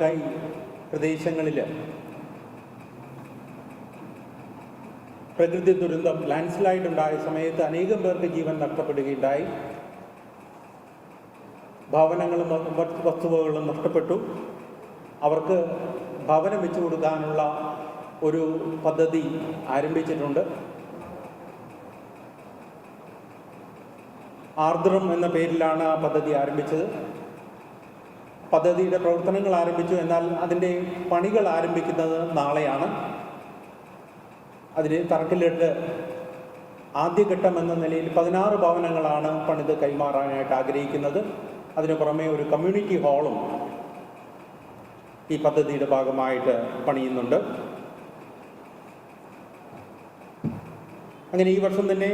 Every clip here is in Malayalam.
കൈ പ്രദേശങ്ങളിൽ പ്രകൃതി ദുരന്തം ലാൻഡ് സ്ലൈഡ് ഉണ്ടായ സമയത്ത് അനേകം പേർക്ക് ജീവൻ നഷ്ടപ്പെടുകയുണ്ടായി. ഭവനങ്ങളും മറ്റ് വസ്തുവകളും നഷ്ടപ്പെട്ടു. അവർക്ക് ഭവനം വെച്ചു കൊടുക്കാനുള്ള ഒരു പദ്ധതി ആരംഭിച്ചിട്ടുണ്ട്. ആർദ്രം എന്ന പേരിലാണ് ആ പദ്ധതി ആരംഭിച്ചത്. പദ്ധതിയുടെ പ്രവർത്തനങ്ങൾ ആരംഭിച്ചു. എന്നാൽ അതിന്റെ പണികൾ ആരംഭിക്കുന്നത് നാളെയാണ്. അതിന് തറക്കല്ലിട്ട് ആദ്യഘട്ടം എന്ന നിലയിൽ പതിനാറ് ഭവനങ്ങളാണ് പണിത് കൈമാറാനായിട്ട് ആഗ്രഹിക്കുന്നത്. അതിനു പുറമെ ഒരു കമ്മ്യൂണിറ്റി ഹാളും ഈ പദ്ധതിയുടെ ഭാഗമായിട്ട് പണിയുന്നുണ്ട്. അങ്ങനെ ഈ വർഷം തന്നെ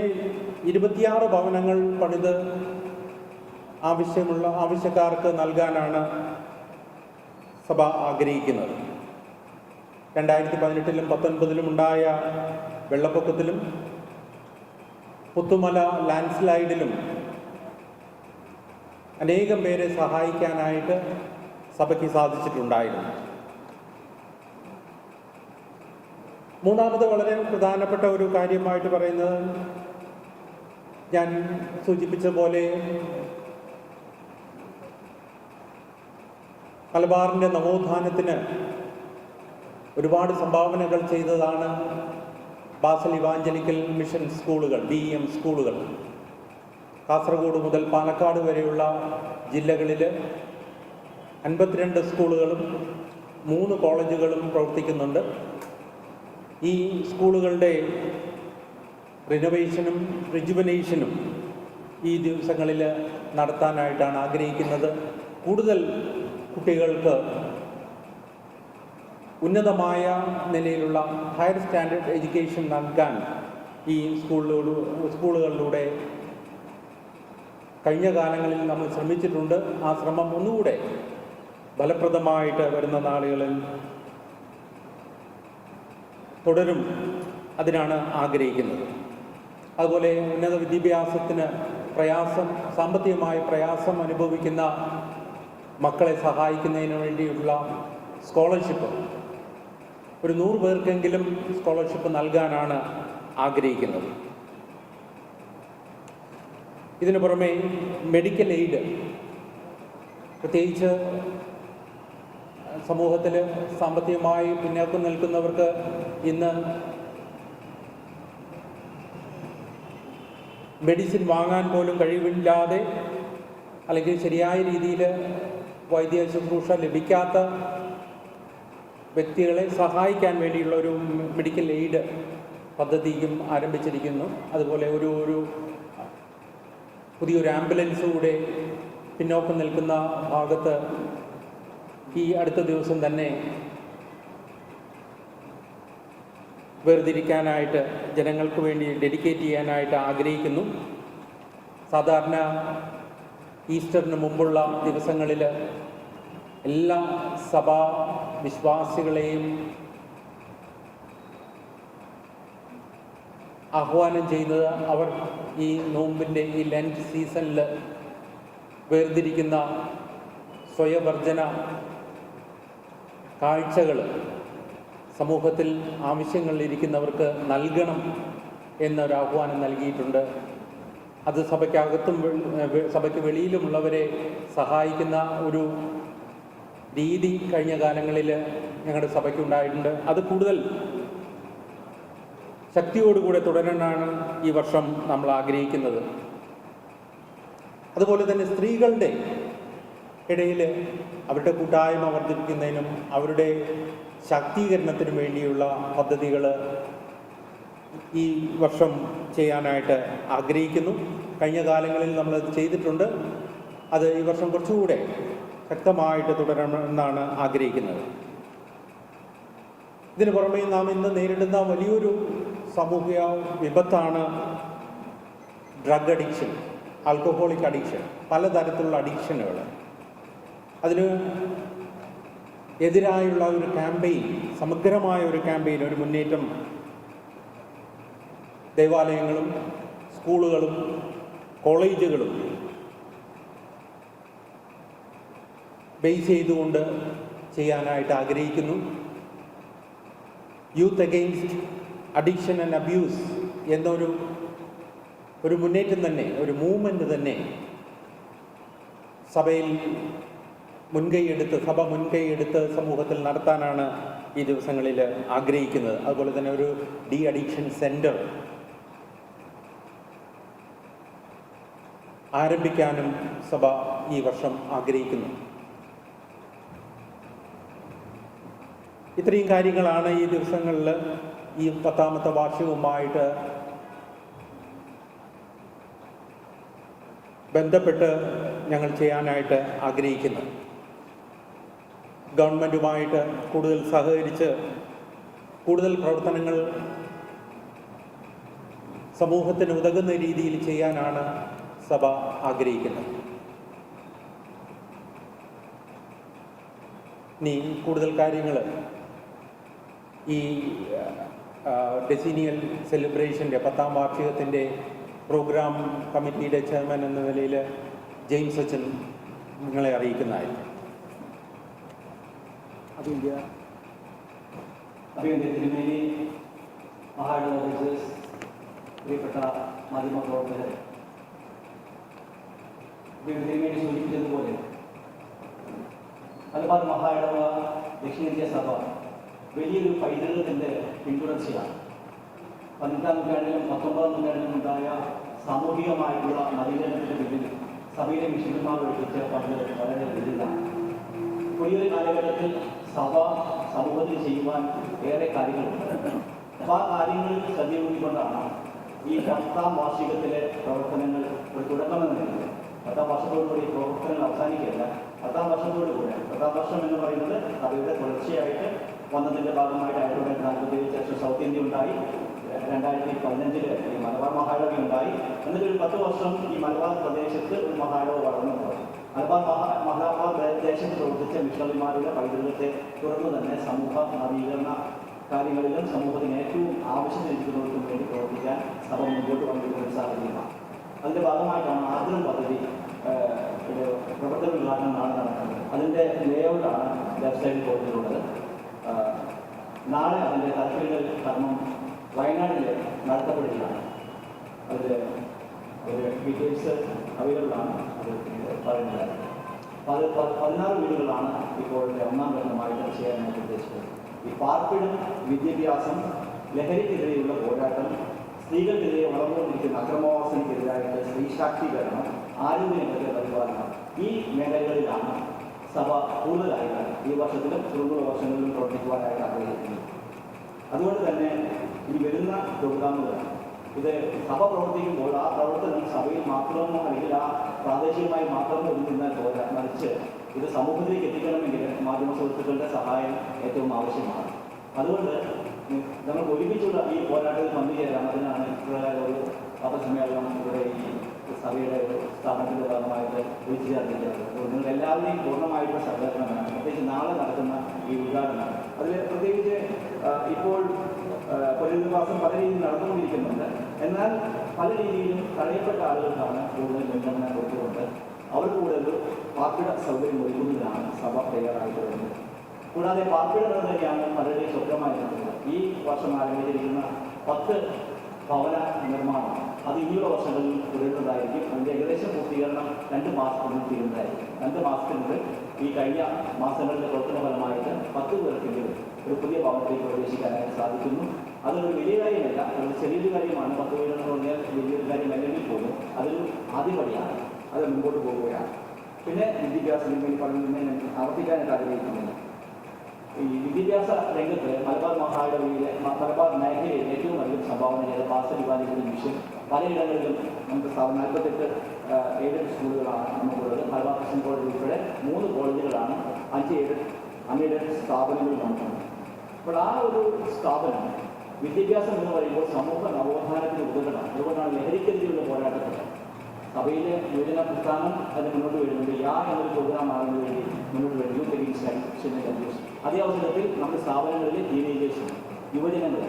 ഇരുപത്തിയാറ് ഭവനങ്ങൾ പണിത് ആവശ്യമുള്ള ആവശ്യക്കാർക്ക് നൽകാനാണ് സഭ ആഗ്രഹിക്കുന്നത്. രണ്ടായിരത്തി പതിനെട്ടിലും പത്തൊൻപതിലും ഉണ്ടായ വെള്ളപ്പൊക്കത്തിലും പുത്തുമല ലാൻഡ് സ്ലൈഡിലും അനേകം പേരെ സഹായിക്കാനായിട്ട് സഭയ്ക്ക് സാധിച്ചിട്ടുണ്ടായിരുന്നു. മൂന്നാമത് വളരെ പ്രധാനപ്പെട്ട ഒരു കാര്യമായിട്ട് പറയുന്നത് ഞാൻ സൂചിപ്പിച്ച പോലെ മലബാറിന്റെ നവോത്ഥാനത്തിന് ഒരുപാട് സംഭാവനകൾ ചെയ്തതാണ് ബാസൽ ഇവാഞ്ചലിക്കൽ മിഷൻ സ്കൂളുകൾ ബി എം സ്കൂളുകൾ. കാസർഗോഡ് മുതൽ പാലക്കാട് വരെയുള്ള ജില്ലകളിൽ അൻപത്തിരണ്ട് സ്കൂളുകളും മൂന്ന് കോളേജുകളും പ്രവർത്തിക്കുന്നുണ്ട്. ഈ സ്കൂളുകളുടെ റിനോവേഷനും റിജുവനേഷനും ഈ ദിവസങ്ങളിൽ നടത്താനായിട്ടാണ് ആഗ്രഹിക്കുന്നത്. കൂടുതൽ കുട്ടികൾക്ക് ഉന്നതമായ നിലയിലുള്ള ഹയർ സ്റ്റാൻഡേർഡ് എഡ്യൂക്കേഷൻ നൽകാൻ ഈ സ്കൂളുകളിലൂടെ സ്കൂളുകളിലൂടെ കഴിഞ്ഞ കാലങ്ങളിൽ നമ്മൾ ശ്രമിച്ചിട്ടുണ്ട്. ആ ശ്രമം ഒന്നുകൂടെ ഫലപ്രദമായിട്ട് വരുന്ന നാളുകളിൽ തുടരും അതിനാണ് ആഗ്രഹിക്കുന്നത്. അതുപോലെ ഉന്നത വിദ്യാഭ്യാസത്തിന് പ്രയാസം സാമ്പത്തികമായ പ്രയാസം അനുഭവിക്കുന്ന മക്കളെ സഹായിക്കുന്നതിന് വേണ്ടിയുള്ള സ്കോളർഷിപ്പ്. ഒരു നൂറ് പേർക്കെങ്കിലും സ്കോളർഷിപ്പ് നൽകാനാണ് ആഗ്രഹിക്കുന്നത്. ഇതിനു പുറമെ മെഡിക്കൽ എയ്ഡ് പ്രത്യേകിച്ച് സമൂഹത്തിൽ സാമ്പത്തികമായി പിന്നോക്കം നിൽക്കുന്നവർക്ക് ഇന്ന് മെഡിസിൻ വാങ്ങാൻ പോലും കഴിവില്ലാതെ അല്ലെങ്കിൽ ശരിയായ രീതിയിൽ വൈദ്യ ശുശ്രൂഷ ലഭിക്കാത്ത വ്യക്തികളെ സഹായിക്കാൻ വേണ്ടിയുള്ള ഒരു മെഡിക്കൽ എയ്ഡ് പദ്ധതിയും ആരംഭിച്ചിരിക്കുന്നു. അതുപോലെ ഒരു ഒരു പുതിയൊരു ആംബുലൻസ് കൂടെ പിന്നോക്കം നിൽക്കുന്ന ഭാഗത്ത് ഈ അടുത്ത ദിവസം തന്നെ വേർതിരിക്കാനായിട്ട് ജനങ്ങൾക്ക് വേണ്ടി ഡെഡിക്കേറ്റ് ചെയ്യാനായിട്ട് ആഗ്രഹിക്കുന്നു. സാധാരണ ഈസ്റ്ററിന് മുമ്പുള്ള ദിവസങ്ങളിൽ എല്ലാ സഭാ വിശ്വാസികളെയും ആഹ്വാനം ചെയ്യുന്നത് അവർ ഈ നോമ്പിന്റെ ഈ ലഞ്ച് സീസണിൽ വേർതിരിക്കുന്ന സ്വയവർജന കാഴ്ചകൾ സമൂഹത്തിൽ ആവശ്യങ്ങളിലിരിക്കുന്നവർക്ക് നൽകണം എന്നൊരാഹ്വാനം നൽകിയിട്ടുണ്ട്. അത് സഭയ്ക്കകത്തും സഭയ്ക്ക് വെളിയിലുമുള്ളവരെ സഹായിക്കുന്ന ഒരു രീതി കഴിഞ്ഞ കാലങ്ങളിൽ ഞങ്ങളുടെ സഭയ്ക്ക് ഉണ്ടായിട്ടുണ്ട് അത് കൂടുതൽ ശക്തിയോടുകൂടെ തുടരാനാണ് ഈ വർഷം നമ്മൾ ആഗ്രഹിക്കുന്നത്. അതുപോലെ തന്നെ സ്ത്രീകളുടെ ഇടയിൽ അവരുടെ കൂട്ടായ്മ വർദ്ധിപ്പിക്കുന്നതിനും അവരുടെ ശാക്തീകരണത്തിനും വേണ്ടിയുള്ള പദ്ധതികൾ ഈ വർഷം ചെയ്യാനായിട്ട് ആഗ്രഹിക്കുന്നു. കഴിഞ്ഞ കാലങ്ങളിൽ നമ്മൾ ചെയ്തിട്ടുണ്ട്. അത് ഈ വർഷം കുറച്ചുകൂടെ ശക്തമായിട്ട് തുടരണമെന്നാണ് ആഗ്രഹിക്കുന്നത്. ഇതിന് പുറമെ നാം ഇന്ന് നേരിടുന്ന വലിയൊരു സാമൂഹിക വിപത്താണ് ഡ്രഗ് അഡിക്ഷൻ ആൽക്കഹോളിക് അഡിക്ഷൻ പലതരത്തിലുള്ള അഡിക്ഷനുകൾ അതിന് എതിരായുള്ള ഒരു ക്യാമ്പയിൻ സമഗ്രമായ ഒരു ക്യാമ്പയിൻ ഒരു മുന്നേറ്റം ദേവാലയങ്ങളും സ്കൂളുകളും കോളേജുകളും ബേസ് ചെയ്തുകൊണ്ട് ചെയ്യാനായിട്ട് ആഗ്രഹിക്കുന്നു. Youth against addiction and abuse എന്നൊരു ഒരു മുന്നേറ്റം തന്നെ ഒരു മൂവ്മെന്റ് തന്നെ സഭയിൽ മുൻകൈയെടുത്ത് സഭ മുൻകൈയെടുത്ത് സമൂഹത്തിൽ നടത്താനാണ് ഈ ദിവസങ്ങളിൽ ആഗ്രഹിക്കുന്നത്. അതുപോലെ തന്നെ ഒരു ഡി അഡിക്ഷൻ സെന്റർ ആരംഭിക്കാനും സഭ ഈ വർഷം ആഗ്രഹിക്കുന്നു. ഇത്രയും കാര്യങ്ങളാണ് ഈ ദിവസങ്ങളിൽ ഈ പത്താമത്തെ വാർഷികവുമായിട്ട് ബന്ധപ്പെട്ട് ഞങ്ങൾ ചെയ്യാനായിട്ട് ആഗ്രഹിക്കുന്നത് ഗവൺമെന്റുമായിട്ട് കൂടുതൽ സഹകരിച്ച് കൂടുതൽ പ്രവർത്തനങ്ങൾ സമൂഹത്തിന് ഉതകുന്ന രീതിയിൽ ചെയ്യാനാണ് സഭ ആഗ്രഹിക്കുന്നത്. ഇനി കൂടുതൽ കാര്യങ്ങൾ. ഈ ഡെസിനിയൽ സെലിബ്രേഷന്റെ പത്താം വാർഷികത്തിന്റെ പ്രോഗ്രാം കമ്മിറ്റിയുടെ ചെയർമാൻ എന്ന നിലയിൽ ജെയിംസ് അച്ഛൻ നിങ്ങളെ അറിയിക്കുന്നതായിരിക്കും. തിരുമേനി മഹാഡ് ഓഫീസേഴ്സ് പ്രിയപ്പെട്ട മാധ്യമ പ്രവർത്തകർ തിരുമേനി സൂചിപ്പിച്ചതുപോലെ മലബാർ മഹായിടവ ദക്ഷിണേന്ത്യ സഭ വലിയൊരു പൈതൃകത്തിന്റെ പിന്തുടർച്ചയാണ്. പതിനെട്ടാം നൂറ്റാണ്ടിലും പത്തൊമ്പതാം നൂറ്റാണ്ടിലും ഉണ്ടായ സാമൂഹികമായിട്ടുള്ള നവീകരണത്തിന്റെ പിന്നിൽ സഭയിലെ മിഷനുമാർ ഒഴിപ്പിച്ച പങ്ക് വളരെ വലുതാണ്. പുതിയൊരു കാലഘട്ടത്തിൽ സഭ സമൂഹത്തിൽ ചെയ്യുവാൻ ഏറെ കാര്യങ്ങളുണ്ട്. അപ്പോൾ ആ കാര്യങ്ങളിൽ ശ്രദ്ധയൂന്നിക്കൊണ്ടാണ് ഈ പത്താം വാർഷികത്തിലെ പ്രവർത്തനങ്ങൾ ഒരു തുടക്കമെന്ന് നിലയിൽ പത്താം വർഷത്തോടുകൂടി പ്രവർത്തനങ്ങൾ അവസാനിക്കുകയല്ല. പത്താം വർഷത്തോടുകൂടെ പത്താം വർഷം എന്ന് പറയുന്നത് അവയുടെ തുടർച്ചയായിട്ട് വന്നതിന്റെ ഭാഗമായിട്ട് ആയിരത്തി തൊള്ളായിരത്തി നാൽപ്പത്തി ശേഷം സൗത്ത് ഇന്ത്യ ഉണ്ടായി. രണ്ടായിരത്തി പതിനഞ്ചിൽ ഈ മലബാർ മഹാരാവി ഉണ്ടായി. എന്നിട്ട് ഒരു പത്ത് വർഷം ഈ മലബാർ പ്രദേശത്ത് ഒരു മഹാരാവ് വളർന്നു മലബാർ മഹാ മലബാർ പ്രദേശത്ത് പ്രവർത്തിച്ച മിഷണറിമാരുടെ പൈതൃകത്തെ തുടർന്ന് തന്നെ സമൂഹ നവീകരണ കാര്യങ്ങളിലും സമൂഹത്തിന് ഏറ്റവും ആവശ്യം ലഭിക്കുന്നവർക്കും വേണ്ടി പ്രവർത്തിക്കാൻ സഭ മുമ്പോട്ട് വന്നിട്ടുള്ള സാഹചര്യമാണ്. അതിന്റെ ഭാഗമായിട്ടാണ് ആദ്യം പദ്ധതി ഒരു പ്രവർത്തന ഉദ്ഘാടനം നാളെ നടക്കുന്നത്. അതിന്റെ ലേഔട്ടാണ് സൈഡിൽ കൊടുത്തിട്ടുള്ളത്. നാളെ അതിന്റെ തലപ്പിടൽ കർമ്മം വയനാട്ടിൽ നടത്തപ്പെടുകയാണ്. അതിൽ ഒരു ഡീറ്റെയിൽസ് അവൈലബിൾ ആണ്. അത് പറയുന്നത്. അപ്പോൾ അത് പ- പതിനാറ് വീടുകളാണ് ഇപ്പോൾ ഒന്നാം ഘട്ടമായിട്ട് ചെയ്യാനായിട്ട് ഉദ്ദേശിച്ചത് ഈ പാർപ്പിടം വിദ്യാഭ്യാസം ലഹരിക്കെതിരെയുള്ള പോരാട്ടം സ്ത്രീകൾക്കെതിരെ വളർന്നുകൊണ്ടിരിക്കുന്ന അക്രമവാസനയ്ക്കെതിരായിട്ട് സ്ത്രീ ശാക്തീകരണം ആരോഗ്യരംഗത്തെ പരിപാലനം ഈ മേഖലകളിലാണ് സഭ കൂടുതലായിട്ട് ഈ വർഷത്തിലും തുടർന്നുള്ള വർഷങ്ങളിലും പ്രവർത്തിക്കുവാനായിട്ട് ആഗ്രഹിക്കുന്നത്. അതുകൊണ്ട് തന്നെ ഈ വരുന്ന പ്രോഗ്രാമുകൾ ഇത് സഭ പ്രവർത്തിക്കുമ്പോൾ ആ പ്രവർത്തനം സഭയിൽ മാത്രമോ അല്ലെങ്കിൽ ആ പ്രാദേശികമായി മാത്രം ഒതുങ്ങുന്നാൽ പോരാ മറിച്ച് ഇത് സമൂഹത്തിലേക്ക് എത്തിക്കണമെങ്കിൽ മാധ്യമ സുഹൃത്തുക്കളുടെ സഹായം ഏറ്റവും ആവശ്യമാണ്. അതുകൊണ്ട് നമ്മൾ ഒരുമിച്ചുള്ള ഈ പോരാട്ടത്തിൽ പങ്കുചേരാൻ പത്രസമ്മേളനം ഇവിടെ ഈ സഭയുടെ സ്ഥാപനത്തിന്റെ ഭാഗമായിട്ട് വിളിച്ചു അപ്പോൾ നിങ്ങൾ എല്ലാവരുടെയും പൂർണമായിട്ടുള്ള സഹകരണം വേണം. പ്രത്യേകിച്ച് നാളെ നടക്കുന്ന ഈ ഉദ്ഘാടനം. അതിൽ പ്രത്യേകിച്ച് ഇപ്പോൾ പുനരധിവാസം പല രീതിയിൽ നടന്നുകൊണ്ടിരിക്കുന്നുണ്ട്. എന്നാൽ പല രീതിയിലും തടയപ്പെട്ട ആളുകൾക്കാണ് കൂടുതൽ മുൻഗണന കൊടുത്തുകൊണ്ട് അവർക്ക് കൂടുതൽ പാർപ്പിട സൗകര്യം ഒരുക്കുന്നതിനാണ് സഭ തയ്യാറായിട്ടുള്ളത് കൂടാതെ പാർപ്പിട തന്നെയാണ് പലരുടെയും നടക്കുന്നത് ഈ വർഷം ആരംഭിച്ചിരിക്കുന്ന പത്ത് ഭവന നിർമ്മാണം അത് ഇനിയുള്ള വർഷങ്ങളിൽ തുടരുന്നതായിരിക്കും. അതിന്റെ ഏകദേശം പൂർത്തീകരണം രണ്ട് മാസത്തിനുള്ളിൽ തീരുന്നതായിരിക്കും രണ്ട് മാസത്തിനുള്ളിൽ ഈ കഴിഞ്ഞ മാസങ്ങളുടെ പ്രവർത്തന ഫലമായിട്ട് പത്ത് പേർക്കെങ്കിലും ഒരു പുതിയ ഭവനത്തിലേക്ക് പ്രവേശിക്കാനായിട്ട് സാധിക്കുന്നു. അതൊരു വലിയ കാര്യമല്ല. ഒരു ചെറിയൊരു കാര്യമാണ്. പത്ത് പേരെന്ന് പറഞ്ഞാൽ വലിയൊരു കാര്യം അല്ലെങ്കിൽ പോലും അതൊരു ആദ്യപടിയാണ്. അത് മുമ്പോട്ട് പോവുകയാണ് പിന്നെ വിദ്യാഭ്യാസ ഇങ്ങനെ പറഞ്ഞ ആവർത്തിക്കാനായിട്ട് ആഗ്രഹിക്കുന്നുണ്ട് ഈ വിദ്യാഭ്യാസ രംഗത്ത് മലബാർ മഹാകവിയിലെ മലബാർ മേഖലയിൽ ഏറ്റവും അധികം സംഭാവന ചെയ്ത പാസ്റ്റർ ഡിവാനിയുടെ മിഷൻ പലയിടങ്ങളിലും നമുക്ക് നാൽപ്പത്തെട്ട് എയ്ഡഡ് സ്കൂളുകളാണ് നമുക്കുള്ളത്. മലബാർ കോളേജ് ഉൾപ്പെടെ മൂന്ന് കോളേജുകളാണ് അഞ്ച് എയ്ഡഡ് അൺഎയ്ഡഡ് സ്ഥാപനങ്ങൾ നമുക്കുണ്ട് അപ്പോൾ ആ ഒരു സ്ഥാപനം വിദ്യാഭ്യാസം എന്ന് പറയുമ്പോൾ സമൂഹ നവോത്ഥാനത്തിന് ഉതകണം അതുകൊണ്ടാണ് ലഹരിക്കെതിരെയുള്ള പോരാട്ടത്തിൽ സഭയിലെ യുവജന പ്രസ്ഥാനം അതിന് മുന്നോട്ട് വരുന്നുണ്ട്. യാ എന്നൊരു പ്രോഗ്രാം ആകുന്നതിന് വേണ്ടി മുന്നോട്ട് വരും youth against addiction and abuse അതേ അവസരത്തിൽ നമ്മുടെ സ്ഥാപനങ്ങളിലെ ടീനേജേഴ്സും യുവജനങ്ങൾ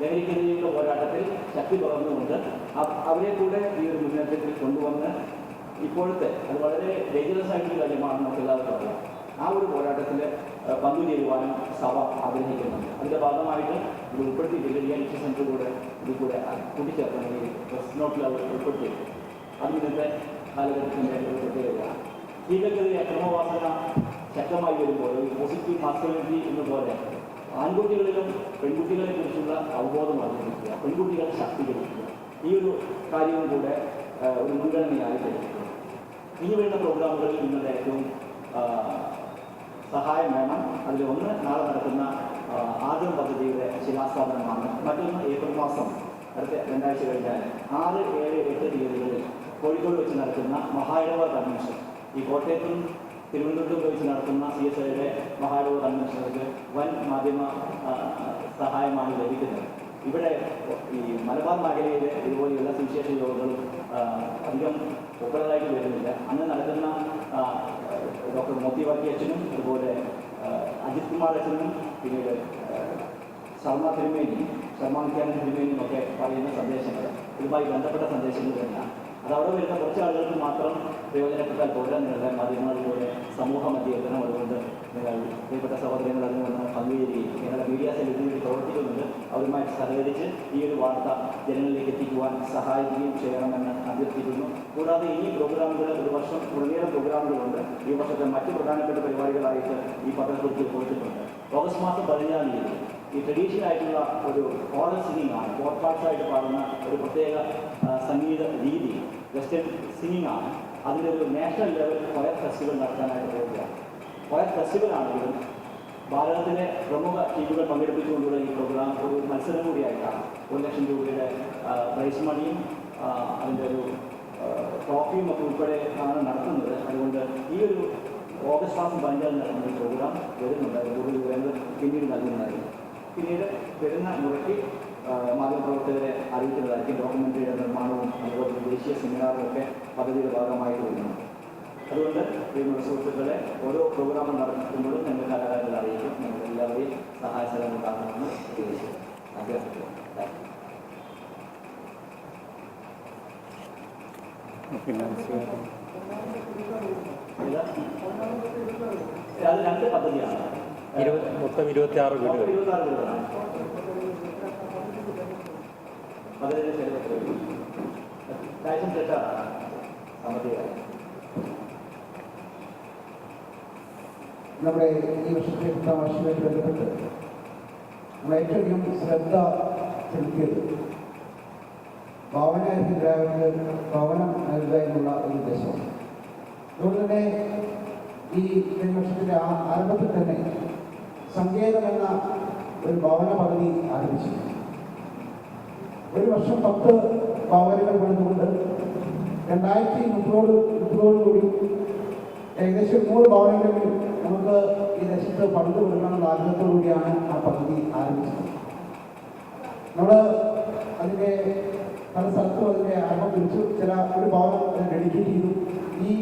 ലഹരിക്കെതിരെയുള്ള പോരാട്ടത്തിൽ ശക്തി പകർന്നുകൊണ്ട് അവരെ കൂടെ ഈ ഒരു മുന്നേറ്റത്തിൽ കൊണ്ടുവന്ന് ഇപ്പോഴത്തെ അത് വളരെ ഡേഞ്ചറസ് ആയിട്ടുള്ള കാര്യമാണ് നമുക്ക് എല്ലാവർക്കും അറിയാം. ആ ഒരു പോരാട്ടത്തിൽ പങ്കു ചേരുവാനും സഭ ആഗ്രഹിക്കുന്നുണ്ട്. അതിന്റെ ഭാഗമായിട്ട് ഇത് ഉൾപ്പെടുത്തിയിട്ടില്ല റിയാലിറ്റി സെന്റർ കൂടെ ഇത് കൂടെ കൂട്ടിച്ചേർക്കാൻ പ്രസ് നോട്ടിൽ അവർ ഉൾപ്പെടുത്തിയിട്ടുണ്ട് അത് ഇന്നത്തെ കാലഘട്ടത്തിന്റെ ഒരു പ്രത്യേകതയാണ്. സ്ത്രീകൾക്കെതിരെ അക്രമവാസന ശക്തമായി വരുമ്പോൾ ഒരു പോസിറ്റീവ് മാസ്കുലിറ്റി എന്ന പോലെ ആൺകുട്ടികളിലും പെൺകുട്ടികളെ കുറിച്ചുള്ള അവബോധം വർദ്ധിപ്പിക്കുക പെൺകുട്ടികളെ ശാക്തീകരിക്കുക. ഈ ഒരു കാര്യവും കൂടെ ഒരു മുൻഗണനയായി ലഭിക്കുന്നത് ഇനി വരുന്ന പ്രോഗ്രാമുകളിൽ നിങ്ങളുടെ ഏറ്റവും സഹായം വേണം. അതിൽ ഒന്ന് നാളെ നടക്കുന്ന ആദ്യം പദ്ധതിയുടെ ശിലാസ്ഥാപനമാണ്. മറ്റൊന്ന് ഏപ്രിൽ മാസം അടുത്ത രണ്ടാഴ്ച കഴിഞ്ഞാൽ ആറ് ഏഴ് എട്ട് തീയതികളിൽ കോഴിക്കോട് വെച്ച് നടക്കുന്ന മഹായിടവ കൺവെൻഷൻ ഈ കോട്ടയത്തും തിരുവനന്തപുരത്തും വെച്ച് നടത്തുന്ന സി എസ് ഐയുടെ മഹായിടവ കൺവെൻഷനുകൾക്ക് വൻ മാധ്യമ സഹായമാണ് ലഭിക്കുന്നത്. ഇവിടെ ഈ മലബാർ മേഖലയിൽ ഇതുപോലെയുള്ള സുവിശേഷ യോഗങ്ങളും അധികം പോപ്പുലറായിട്ട് വരുന്നില്ല. അന്ന് നടക്കുന്ന ഡോക്ടർ മോത്തി വർക്കി അച്ഛനും അതുപോലെ അജിത് കുമാർ അച്ഛനും പിന്നീട് ശർമ്മ തിരുമേനിയും ശർമ്മ നിത്യാനന്ദ തിരുമേനിയും ഒക്കെ പറയുന്ന സന്ദേശങ്ങൾ ഇതുമായി ബന്ധപ്പെട്ട സന്ദേശങ്ങൾ തന്നെയാണ്. അത് അവിടെ വരുന്ന കുറച്ച് ആളുകൾക്ക് മാത്രം പ്രയോജനപ്പെട്ടാൽ പോരാ നിങ്ങളുടെ മാധ്യമങ്ങളിലൂടെ സമൂഹ മധ്യേതനം അതുകൊണ്ട് നിങ്ങൾ പ്രിയപ്പെട്ട സഹോദരങ്ങൾ അതിൽ നിന്ന് പങ്കുചേരുകയും നിങ്ങളുടെ മീഡിയ സെല്ലിൽ പ്രവർത്തിക്കുന്നുണ്ട്. അവരുമായിട്ട് സഹകരിച്ച് ഈ ഒരു വാർത്ത ജനങ്ങളിലേക്ക് എത്തിക്കുവാൻ സഹായിക്കുകയും ചെയ്യണമെന്ന് അഭ്യർത്ഥിക്കുന്നു. കൂടാതെ ഈ പ്രോഗ്രാമുകൾ ഒരു വർഷം ഉടനീളം പ്രോഗ്രാമുകളുണ്ട്. ഈ വർഷത്തെ മറ്റ് പ്രധാനപ്പെട്ട പരിപാടികളായിട്ട് ഈ പത്രത്തിൽ പോയിട്ടുണ്ട് ഓഗസ്റ്റ് മാസം പതിനാല് തീയതി. ഈ ട്രഡീഷണൽ ആയിട്ടുള്ള ഒരു ഓറൽ സിംഗിങ് ആണ് ഫോർ പാടുന്ന ഒരു പ്രത്യേക സംഗീത രീതി വെസ്റ്റേൺ സിംഗിങ് ആണ് അതിന്റെ ഒരു നാഷണൽ ലെവൽ കൊയർ ഫെസ്റ്റിവൽ നടത്താനായിട്ട് പോവുകയാണ് കൊയർ ഫെസ്റ്റിവൽ ആണെങ്കിലും ഭാരതത്തിലെ പ്രമുഖ ടീമുകൾ പങ്കെടുപ്പിച്ചുകൊണ്ടുള്ള ഈ പ്രോഗ്രാം ഒരു മത്സരം കൂടിയായിട്ടാണ്. ഒരു ലക്ഷം രൂപയുടെ പ്രൈസ് മണിയും അതിന്റെ ഒരു ട്രോഫിയും ഒക്കെ ഉൾപ്പെടെ ആണ് നടത്തുന്നത്. അതുകൊണ്ട് ഈ ഒരു ഓഗസ്റ്റ് മാസം പതിനഞ്ചാം നടക്കുന്ന പ്രോഗ്രാം വരുന്നുണ്ട്. കൂടുതൽ വിവരങ്ങൾ പിന്നീട് നൽകുന്നതായിരിക്കും. പിന്നീട് വരുന്ന മുറയ്ക്ക് മാധ്യമപ്രവർത്തകരെ അറിയിക്കുന്നതായിരിക്കും ഡോക്യുമെന്ററിയുടെ നിർമ്മാണവും അതുപോലെ ദേശീയ സെമിനാറും ഒക്കെ പദ്ധതിയുടെ ഭാഗമായിട്ട് വരുന്നുണ്ട് അതുകൊണ്ട് പ്രിയമുള്ള സുഹൃത്തുക്കളെ ഓരോ പ്രോഗ്രാമും നടത്തുമ്പോഴും ഞങ്ങൾ കലാകാരങ്ങൾ അറിയിക്കും. ഞങ്ങൾ എല്ലാവരെയും സഹായ സഹകരണം ഉണ്ടാക്കണമെന്ന് ഉദ്ദേശിക്കുന്നു. അഭ്യർത്ഥിക്കുന്നു അത് രണ്ട് പദ്ധതിയാണ്. ഇരുപത് മൊത്തം വീടുകൾ എട്ടാണ് സാമ്പത്തിക കാര്യം. നമ്മുടെ ഈ വർഷത്തെ വർഷവുമായിട്ട് ബന്ധപ്പെട്ട് നമ്മൾ ഏറ്റവും ശ്രദ്ധ ചെലുത്തിയത് ഭവനരഹിതരായവർക്ക് ഭവനം നൽകുക എന്നുള്ള ഒരു ഉദ്ദേശമാണ്. അതുകൊണ്ട് തന്നെ ഈ വർഷത്തിന്റെ ആരംഭത്തിൽ തന്നെ സങ്കേതം എന്ന ഒരു ഭവന പദ്ധതി ആരംഭിച്ചു. ഒരു വർഷം പത്ത് ഭവനങ്ങൾ പണിതുകൊണ്ട് രണ്ടായിരത്തി മുപ്പതോട് മുപ്പതോടുകൂടി ഏകദേശം നൂറ് ഭവനങ്ങളിൽ നമുക്ക് ഈ ദേശത്ത് പണിത് കൊടുക്കണമെന്ന ആഗ്രഹത്തോടുകൂടിയാണ് ആ പദ്ധതി ആരംഭിച്ചത്. നമ്മൾ അതിന്റെ പല സ്ഥലത്തും അതിന്റെ ആരംഭം കുറിച്ചു ചില ഒരു ഭവനം ഡെഡിക്കേറ്റ് ചെയ്തു. ഈ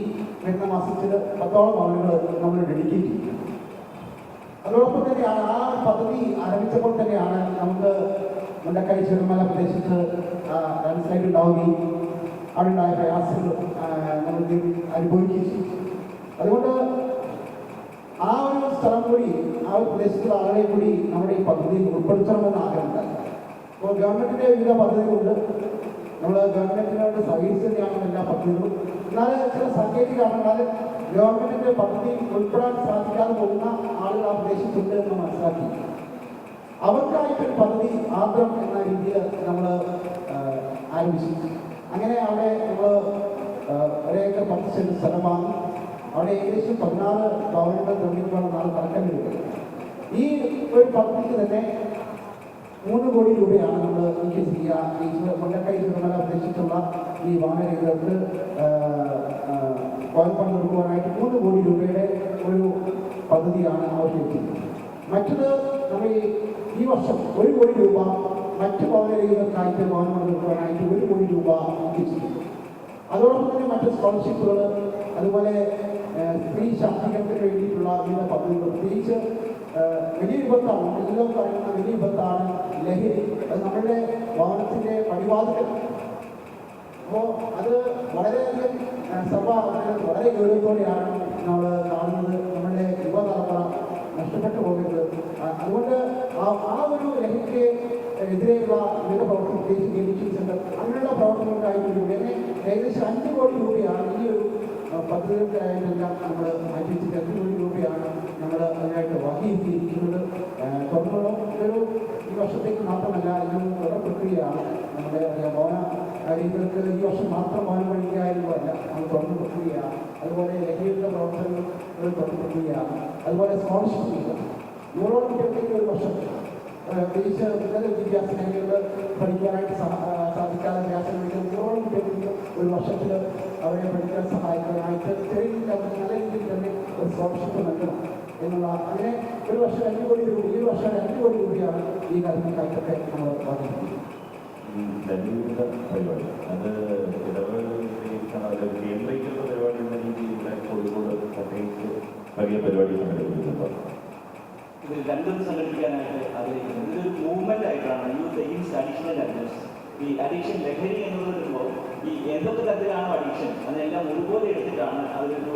വരുന്ന മാസത്തിൽ പത്തോളം ഭവനങ്ങൾ നമ്മൾ ഡെഡിക്കേറ്റ് ചെയ്തു. അതോടൊപ്പം തന്നെയാണ് ആ പദ്ധതി ആരംഭിച്ചപ്പോൾ തന്നെയാണ് നമുക്ക് മുണ്ടക്കൈ ചെറുമല പ്രദേശത്ത് ലാൻഡ്സ്ലൈഡ് ഉണ്ടാവുകയും അവിടെയുണ്ടായ പ്രയാസങ്ങൾ നമ്മൾ അനുഭവിക്കുകയും അതുകൊണ്ട് ആ ഒരു സ്ഥലം കൂടി ആ ഒരു പ്രദേശത്തുള്ള ആളുകളെ കൂടി നമ്മുടെ ഈ പദ്ധതിയിൽ ഉൾപ്പെടുത്തണമെന്ന് ആഗ്രഹമുണ്ടായി അപ്പോൾ ഗവൺമെന്റിന്റെ വിവിധ പദ്ധതികളുണ്ട്. നമ്മൾ ഗവൺമെന്റിനോട് സഹകരിച്ച് തന്നെയാണ് എല്ലാ പദ്ധതികളും. എന്നാൽ ചില സാങ്കേതിക കാരണങ്ങളാൽ ഗവൺമെന്റിന്റെ പദ്ധതിയിൽ ഉൾപ്പെടാൻ സാധിക്കാതെ പോകുന്ന ആളുകൾ ആ പ്രദേശത്തുണ്ട് എന്ന് മനസ്സിലാക്കി. അവർക്കായിട്ടൊരു പദ്ധതി ആദ്രം എന്ന രീതിയിൽ നമ്മൾ ആരംഭിച്ചു. അങ്ങനെ അവിടെ നമ്മൾ ഒരേക്കർ പത്ത് സെന്റ് സ്ഥലം വാങ്ങി. അവിടെ ഏകദേശം പതിനാറ് ഭവനങ്ങൾ നിർമ്മിക്കുവാണ് നാളെ കണക്കെടുക്കുന്നത് ഈ ഒരു പദ്ധതിക്ക് തന്നെ മൂന്ന് കോടി രൂപയാണ് നമ്മൾ എനിക്ക് ചെയ്യുക ഈ ചുവ- ചുമല പ്രദേശത്തുള്ള ഈ വാഹനങ്ങൾക്ക് നൽകുവാനായിട്ട് മൂന്ന് കോടി രൂപയുടെ ഒരു പദ്ധതിയാണ് ആവശ്യപ്പെടുന്നത് മറ്റത് നമ്മൾ ഈ വർഷം ഒരു കോടി രൂപ മറ്റ് ഭവനരഹിതർക്കായിട്ട് വായ്പ കൊടുക്കുവാനായിട്ട് ഒരു കോടി രൂപ അതോടൊപ്പം തന്നെ മറ്റ് സ്കോളർഷിപ്പുകൾ അതുപോലെ സ്ത്രീ ശാക്തീകരണത്തിന് വേണ്ടിയിട്ടുള്ള വിവിധ പദ്ധതികൾ. പ്രത്യേകിച്ച് വലിയ വിപത്താണ്. എല്ലാം പറയുന്ന വലിയ വിപത്താണ് ലഹരി. അത് നമ്മുടെ ഭവനത്തിന്റെ പടിവാതിൽ അപ്പോൾ അത് വളരെയധികം സഭ വളരെ ഗൗരവത്തോടെയാണ് നമ്മൾ കാണുന്നത്. നമ്മുടെ യുവതലമുറ നഷ്ടപ്പെട്ടു പോകുന്നത്. അതുകൊണ്ട് ആ ഒരു ലഹരിക്ക് എതിരെയുള്ള വിവിധ പ്രവർത്തനം പ്രത്യേകിച്ച് എഡ്യൂക്കേഷൻ സെന്റർ അങ്ങനെയുള്ള പ്രവർത്തനങ്ങൾക്കായിട്ട് ഇങ്ങനെ ഏകദേശം അഞ്ച് കോടി രൂപയാണ് ഈ ഒരു പദ്ധതികൾക്കായിട്ടെല്ലാം നമ്മൾ മാറ്റി അഞ്ച് കോടി രൂപയാണ് നമ്മൾ അതിനായിട്ട് വകയിരുത്തിയിരിക്കുന്നത്. ആ, തുടർന്നുള്ള ഒരു ഈ വർഷത്തേക്ക് മാത്രമല്ല തുടർ പ്രക്രിയയാണ് നമ്മുടെ ഭവന കാര്യങ്ങൾക്ക് ഈ മാത്രം ഭവനം കഴിക്കാനുള്ളതല്ല അത് തുറന്നു പ്രക്രിയയാണ്. അതുപോലെ ലഹരിയുടെ പ്രവർത്തനങ്ങൾ തുടർ പ്രക്രിയയാണ്. അതുപോലെ സ്കോളർഷിപ്പ് നൂറോളം കുട്ടികൾക്ക് ഒരു വർഷം പ്രത്യേകിച്ച് ഉന്നത വിദ്യാഭ്യാസ മേഖലകൾ പഠിക്കാനായിട്ട് സാധിക്കാതെ പ്രയാസങ്ങളിൽ യൂറോപ്പ് കുട്ടികൾക്ക് ഒരു വർഷത്തിൽ അവരെ പഠിക്കാൻ സഹായിക്കാനായിട്ട് ചെറിയ നല്ല രീതിയിൽ തന്നെ ഒരു സ്കോളർഷിപ്പ് നൽകണം എന്നുള്ള അങ്ങനെ ഒരു വർഷം അഞ്ച് കോടി രൂപ ഈ വർഷം രണ്ട് കോടി രൂപയാണ് ഈ കാര്യങ്ങൾക്കായിട്ടൊക്കെ നമ്മൾ ഈ ലഘുവിധ പരിപാടി അത് ഇടവേള കേന്ദ്രീകൃത പരിപാടി എന്ന രീതിയിൽ കോഴിക്കോട് പ്രത്യേകിച്ച് പരിപാടി സംഘടിപ്പിക്കുന്നുണ്ടോ ഇതിൽ രണ്ടും സംഘടിപ്പിക്കാനായിട്ട് ആഗ്രഹിക്കുന്നത് ഇതൊരു മൂവ്മെന്റ് ആയിട്ടാണ്. യൂത്ത് എയിംസ് അഡീഷണൽ അഡ്രസ് ഈ അഡിക്ഷൻ ലഹരി എന്നുള്ളത് വരുമ്പോൾ ഈ എന്തൊക്കെ അതെല്ലാം ഒരുപോലെ എടുത്തിട്ടാണ് അതൊരു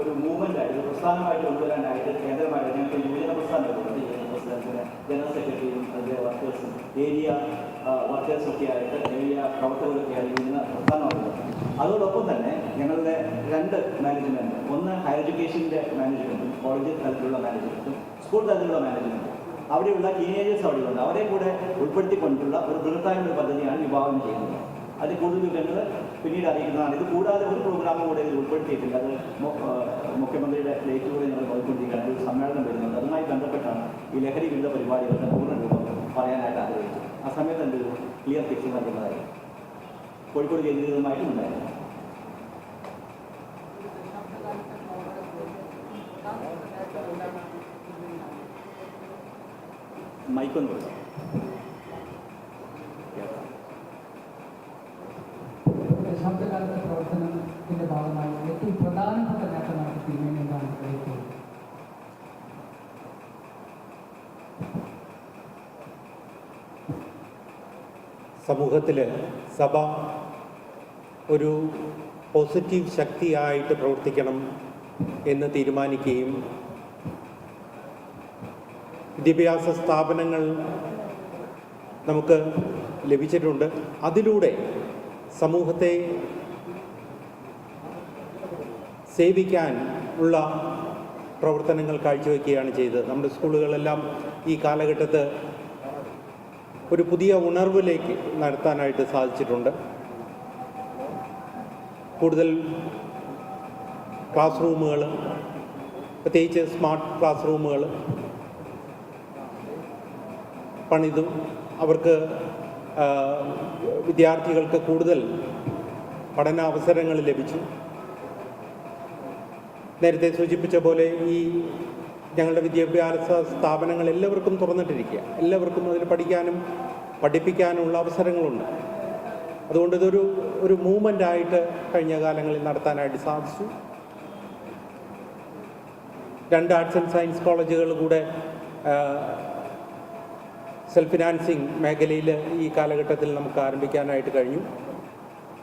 ഒരു മൂവ്മെന്റ് ആയിട്ട് പ്രസ്ഥാനമായിട്ട് കൊണ്ടുവരാനായിട്ട് കേന്ദ്രമായിട്ട് ഞങ്ങൾക്ക് യുവജന പ്രസ്ഥാനത്തിന് ജനറൽ സെക്രട്ടറിയും അതിന്റെ വർക്കേഴ്സും ഏരിയ വർക്കേഴ്സും ഒക്കെ ആയിട്ട് ഏരിയ പ്രവർത്തകരൊക്കെ ആയിട്ട് യുവജന അതോടൊപ്പം തന്നെ ഞങ്ങളുടെ രണ്ട് മാനേജ്മെന്റ് ഒന്ന് ഹയർ എഡ്യൂക്കേഷന്റെ മാനേജ്മെന്റും കോളേജ് തലത്തിലുള്ള മാനേജ്മെന്റും സ്കൂൾ തലത്തിലുള്ള മാനേജ്മെന്റും അവിടെയുള്ള ടീനേജേഴ്സ് അവിടെയുണ്ട്. അവരെ കൂടെ ഉൾപ്പെടുത്തിക്കൊണ്ടുള്ള ഒരു ബൃഹത്തായ ഒരു പദ്ധതിയാണ് വിഭാവനം ചെയ്യുന്നത്. അത് കൂടുതൽ വിവരങ്ങൾ പിന്നീട് അറിയിക്കുന്നതാണ്. ഇത് കൂടാതെ ഒരു പ്രോഗ്രാമും കൂടെ ഇതിൽ ഉൾപ്പെടുത്തിയിട്ടില്ല അത് മുഖ്യമന്ത്രിയുടെ ഡേറ്റ് കൂടെ ഞങ്ങൾ നോക്കിക്കൊണ്ടിരിക്കുകയാണ് ഒരു സമ്മേളനം വരുന്നുണ്ട്. അതുമായി ബന്ധപ്പെട്ടാണ് ഈ ലഹരി വിരുദ്ധ പരിപാടികളുടെ പൂർണ രൂപം പറയാനായിട്ട് ആഗ്രഹിച്ചത് ആ സമയത്ത് എന്തൊരു ക്ലിയർ പിക്ചർ നൽകുന്നതായി കോഴിക്കോട് കേന്ദ്രീകൃതമായിട്ടും ഉണ്ടായിരുന്നു മൈക്കൊന്ന് പ്രവർത്തനത്തിന്റെ ഭാഗമായി ഏറ്റവും പ്രധാനപ്പെട്ട സമൂഹത്തിൽ സഭ ഒരു പോസിറ്റീവ് ശക്തിയായിട്ട് പ്രവർത്തിക്കണം എന്ന് തീരുമാനിക്കുകയും വിദ്യാഭ്യാസ സ്ഥാപനങ്ങൾ നമുക്ക് ലഭിച്ചിട്ടുണ്ട്. അതിലൂടെ സമൂഹത്തെ സേവിക്കാൻ ഉള്ള പ്രവർത്തനങ്ങൾ കാഴ്ചവെക്കുകയാണ് ചെയ്തത്. നമ്മുടെ സ്കൂളുകളെല്ലാം ഈ കാലഘട്ടത്ത് ഒരു പുതിയ ഉണർവിലേക്ക് നടത്താനായിട്ട് സാധിച്ചിട്ടുണ്ട്. കൂടുതൽ ക്ലാസ് റൂമുകൾ പ്രത്യേകിച്ച് സ്മാർട്ട് ക്ലാസ് റൂമുകൾ പണിതും അവർക്ക് വിദ്യാർത്ഥികൾക്ക് കൂടുതൽ പഠനാവസരങ്ങൾ ലഭിച്ചു. നേരത്തെ സൂചിപ്പിച്ച പോലെ ഈ ഞങ്ങളുടെ വിദ്യാഭ്യാസ സ്ഥാപനങ്ങൾ എല്ലാവർക്കും തുറന്നിട്ടിരിക്കുക. എല്ലാവർക്കും അതിൽ പഠിക്കാനും പഠിപ്പിക്കാനുമുള്ള അവസരങ്ങളുണ്ട്. അതുകൊണ്ട് ഇതൊരു ഒരു മൂവ്മെന്റ് ആയിട്ട് കഴിഞ്ഞ കാലങ്ങളിൽ നടത്താനായിട്ട് സാധിച്ചു. രണ്ട് ആർട്സ് ആൻഡ് സയൻസ് കോളേജുകൾ കൂടെ സെൽഫ് ഫിനാൻസിങ് മേഖലയിൽ ഈ കാലഘട്ടത്തിൽ നമുക്ക് ആരംഭിക്കാനായിട്ട് കഴിഞ്ഞു.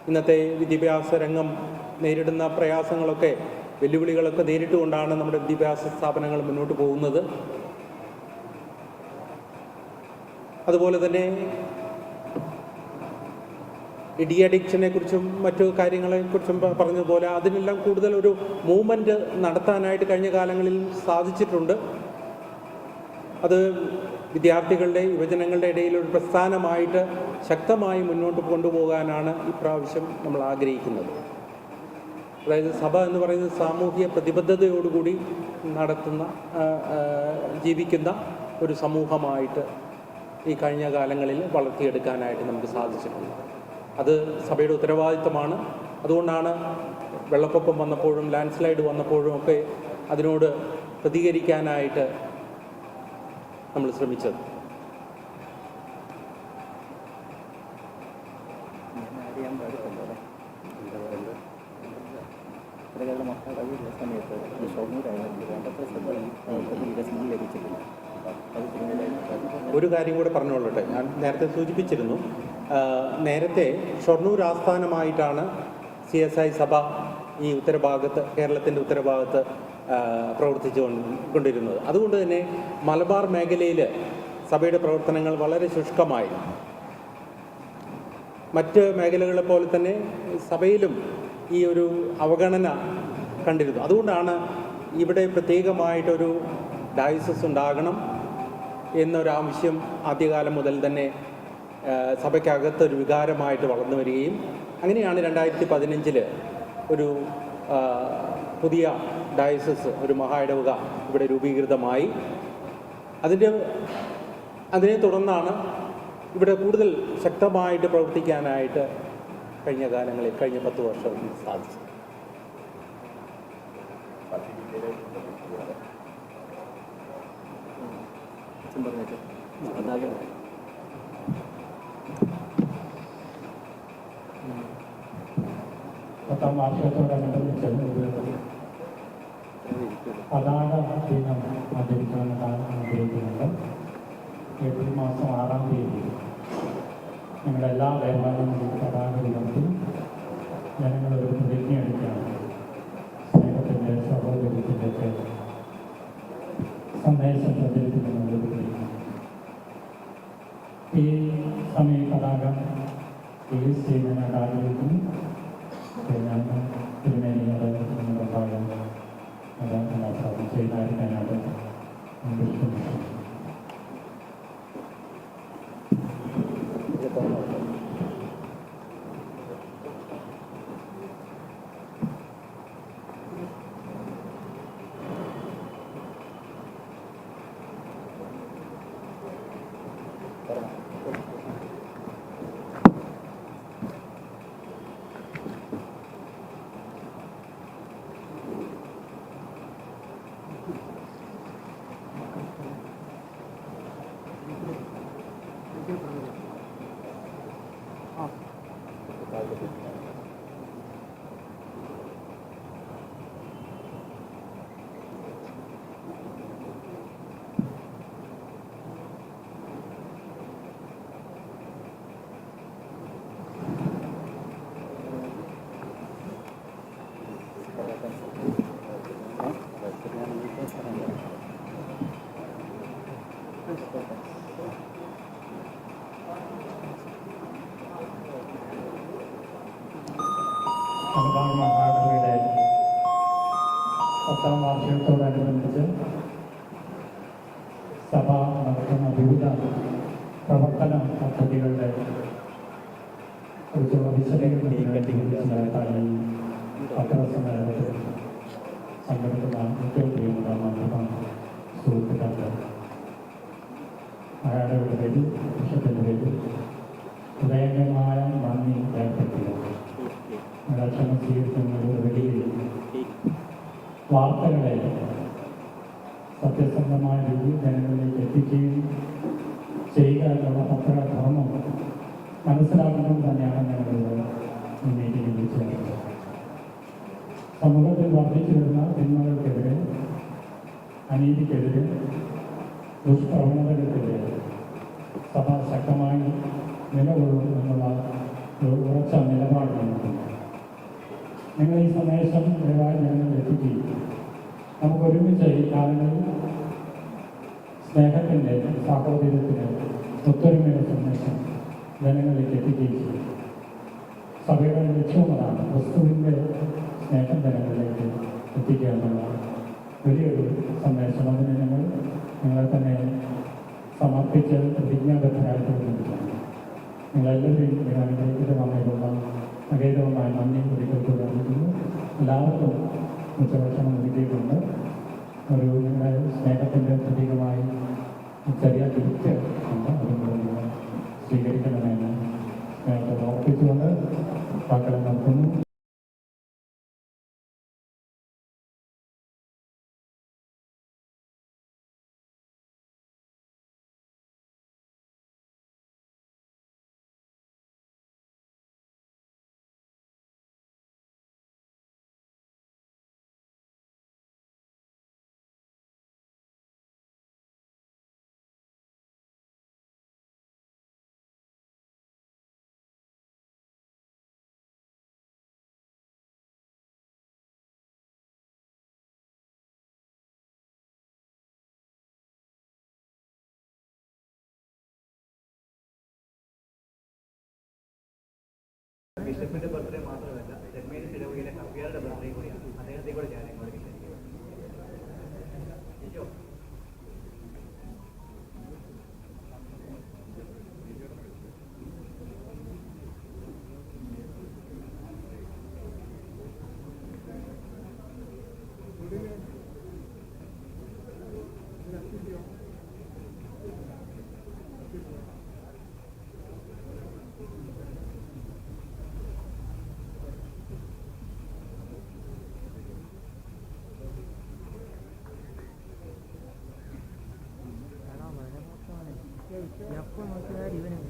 ഇന്നത്തെ വിദ്യാഭ്യാസ രംഗം നേരിടുന്ന പ്രയാസങ്ങളൊക്കെ വെല്ലുവിളികളൊക്കെ നേരിട്ടുകൊണ്ടാണ് നമ്മുടെ വിദ്യാഭ്യാസ സ്ഥാപനങ്ങൾ മുന്നോട്ട് പോകുന്നത്. അതുപോലെ തന്നെ ഡി അഡിക്ഷനെ കുറിച്ചും മറ്റു കാര്യങ്ങളെക്കുറിച്ചും പറഞ്ഞതുപോലെ അതിനെല്ലാം കൂടുതൽ ഒരു മൂവ്മെന്റ് നടത്താനായിട്ട് കഴിഞ്ഞ കാലങ്ങളിൽ സാധിച്ചിട്ടുണ്ട്. അത് വിദ്യാർത്ഥികളുടെ യുവജനങ്ങളുടെ ഇടയിൽ ഒരു പ്രസ്ഥാനമായിട്ട് ശക്തമായി മുന്നോട്ട് കൊണ്ടുപോകാനാണ് ഇപ്രാവശ്യം നമ്മൾ ആഗ്രഹിക്കുന്നത്. അതായത് സഭ എന്ന് പറയുന്നത് സാമൂഹിക പ്രതിബദ്ധതയോടുകൂടി നടത്തുന്ന ജീവിക്കുന്ന ഒരു സമൂഹമായിട്ട് ഈ കഴിഞ്ഞ കാലങ്ങളിൽ വളർത്തിയെടുക്കാനായിട്ട് നമുക്ക് സാധിച്ചിട്ടുണ്ട്. അത് സഭയുടെ ഉത്തരവാദിത്തമാണ് അതുകൊണ്ടാണ് വെള്ളപ്പൊക്കം വന്നപ്പോഴും ലാൻഡ് സ്ലൈഡ് വന്നപ്പോഴും ഒക്കെ അതിനോട് പ്രതികരിക്കാനായിട്ട് നമ്മൾ ശ്രമിച്ചത് ഇത്തരത്തിലുള്ള മഹാകവിയുടെ സമയത്ത് ഈ ഷൊർണൂരായിരുന്നു വേണ്ടത്ര ശ്രദ്ധ ഈ പ്രവർത്തന വികസനം ലഭിച്ചിട്ടില്ല അത് പിന്നീട് ഒരു കാര്യം കൂടെ പറഞ്ഞുകൊള്ളട്ടെ ഞാൻ നേരത്തെ സൂചിപ്പിച്ചിരുന്നു. നേരത്തെ ഷൊർണൂർ ആസ്ഥാനമായിട്ടാണ് സി എസ് ഐ സഭ ഈ ഉത്തരഭാഗത്ത് കേരളത്തിന്റെ ഉത്തരഭാഗത്ത് പ്രവർത്തിച്ചു കൊണ്ട്- കൊണ്ടിരുന്നത്. അതുകൊണ്ട് തന്നെ മലബാർ മേഖലയിൽ സഭയുടെ പ്രവർത്തനങ്ങൾ വളരെ ശുഷ്കമായി. മറ്റ് മേഖലകളെ പോലെ തന്നെ സഭയിലും ഈ ഒരു അവഗണന കണ്ടിരുന്നു. അതുകൊണ്ടാണ് ഇവിടെ പ്രത്യേകമായിട്ടൊരു ഡയസസ് ഉണ്ടാകണം. എന്നൊരാവശ്യം ആദ്യകാലം മുതൽ തന്നെ സഭയ്ക്കകത്ത് ഒരു വികാരമായിട്ട് വളർന്നു വരികയും അങ്ങനെയാണ് രണ്ടായിരത്തി പതിനഞ്ചിൽ ഒരു പുതിയ ഡയസസ് ഒരു മഹാ ഇടവക ഇവിടെ രൂപീകൃതമായി. അതിന്റെ അതിനെ തുടർന്നാണ് ഇവിടെ കൂടുതൽ ശക്തമായിട്ട് പ്രവർത്തിക്കാനായിട്ട് കഴിഞ്ഞ കാലങ്ങളിൽ കഴിഞ്ഞ പത്ത് വർഷം സാധിച്ചു അച്ഛൻ പറഞ്ഞിട്ട് പത്താം വാർഷികത്തോടനുബന്ധിച്ച് അതാണ് പതാക ദിനം ആചരിക്കണമെന്ന് കാണാൻ ആഗ്രഹിക്കുന്നുണ്ട് ഏപ്രിൽ മാസം ആറാം തീയതി. ഞങ്ങളെല്ലാ ദേവാലയങ്ങളിലും പതാക ദിനത്തിൽ ജനങ്ങളൊരു പ്രതിജ്ഞ എടുക്കുകയാണ്. സ്നേഹത്തിന്റെ സഹോദര്യത്തിന്റെ സന്ദേശം പ്രചരിപ്പിക്കുന്ന. Please say the Nagado with me. Kailangan pinili na rin ng mga bayan na lang kung nasa kung sa ilalim na natin ang gusto nito. Malabar മഹാനഗരയുടെ പത്താം വാർഷികത്തോടനുബന്ധിച്ച് സഭ നടത്തുന്ന വിവിധ പ്രവർത്തന പദ്ധതികളുടെ കുറിച്ചുള്ള വിശദീകരണത്തിന് പത്രസമ്മേളനത്തിൽ സംഘടിക്കുന്ന ഏറ്റവും പ്രിയമുള്ള മാധ്യമ സുഹൃത്തുക്കളുടെ അയാളുടെ പേരിൽ വിഷയത്തിന്റെ പേരിൽ ഹൃദയംഗമായ നന്ദി രേഖപ്പെടുത്തുന്നു ഭക്ഷണം സ്വീകരിക്കുന്ന ഒരു വലിയ വാർത്തകളെ സത്യസന്ധമായ രീതിയിൽ ജനങ്ങളിലേക്ക് എത്തിക്കുകയും ചെയ്യുക എന്നുള്ള പത്രധർമ്മം മനസ്സിലാക്കുന്നത് തന്നെയാണ് ഞങ്ങൾ ഈ മീറ്റിംഗിൽ വിളിച്ചത് സമൂഹത്തിൽ വർദ്ധിച്ചു വരുന്ന തിന്മകൾക്കെതിരെ അനീതിക്കെതിരെ സഭ ശക്തമായി നിലകൊള്ളും എന്നുള്ള ഒരു ഉറച്ച നിലപാട് നിങ്ങൾ ഈ സന്ദേശം ദയവായി ജനങ്ങളിൽ എത്തിക്കുകയും നമുക്ക് ഒരുമിച്ച് ഈ കാലങ്ങളിൽ സ്നേഹത്തിന്റെ സാഹോദര്യത്തിന്റെ ഒത്തൊരുമയുടെ സന്ദേശം ജനങ്ങളിലേക്ക് എത്തിക്കുകയും ചെയ്യും. സഭയുടെ ലക്ഷ്യവും അതാണ് വസ്തുവിന്റെ സ്നേഹം ജനങ്ങളിലേക്ക് എത്തിക്കുക എന്നുള്ള വലിയൊരു സന്ദേശം. അതിന് ഞങ്ങൾ നിങ്ങളെ തന്നെ സമർപ്പിച്ച് പ്രതിജ്ഞാബദ്ധരായിട്ട് കൊണ്ടിരിക്കുകയാണ് നിങ്ങളെല്ലാവരും വന്നതിലുള്ള അഗൈതവമായ നന്ദി കൂടി അറിയിക്കുന്നു എല്ലാവർക്കും ഉച്ചഭക്ഷണം നൽകിയിട്ടുണ്ട്. ഒരു നിങ്ങളുടെ സ്നേഹത്തിന്റെ പ്രതീകമായി ചെറിയ തിരിച്ച് ഉണ്ട്. അതും കൂടെ ജോസഫിന്റെ ബർത്ത്ഡേ മാത്രമല്ല. 몇 분을 기다리는